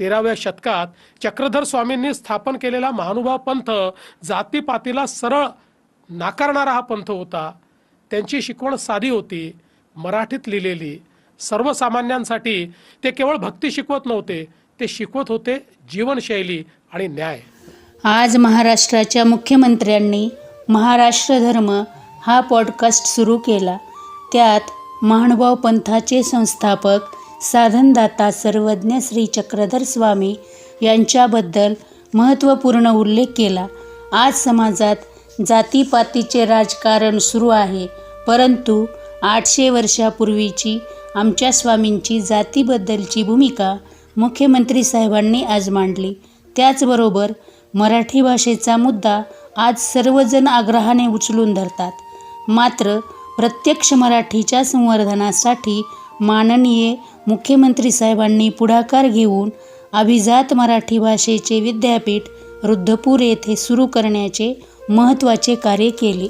तेराव्या शतकात चक्रधर स्वामींनी स्थापन केलेला महानुभाव पंथ जातीपातीला सरळ नाकारणारा हा पंथ होता. त्यांची शिकवण साधी होती मराठीत लिहिलेली. सर्वसामान्यांसाठी ते केवळ भक्ती शिकवत नव्हते ते शिकवत होते जीवनशैली आणि न्याय. आज महाराष्ट्राच्या मुख्यमंत्र्यांनी महाराष्ट्र धर्म हा पॉडकास्ट सुरू केला. त्यात महानुभाव पंथाचे संस्थापक साधनदाता सर्वज्ञ श्री चक्रधर स्वामी यांच्याबद्दल महत्त्वपूर्ण उल्लेख केला. आज समाजात जातीपातीचे राजकारण सुरू आहे परंतु आठशे वर्षापूर्वीची आमच्या स्वामींची जातीबद्दलची भूमिका मुख्यमंत्री साहेबांनी आज मांडली. त्याचबरोबर मराठी भाषेचा मुद्दा आज सर्वजण आग्रहाने उचलून धरतात. मात्र प्रत्यक्ष मराठीच्या संवर्धनासाठी माननीय मुख्यमंत्री साहेबांनी पुढाकार घेऊन अभिजात मराठी भाषेचे विद्यापीठ रुद्धपूर येथे सुरू करण्याचे महत्त्वाचे कार्य केले.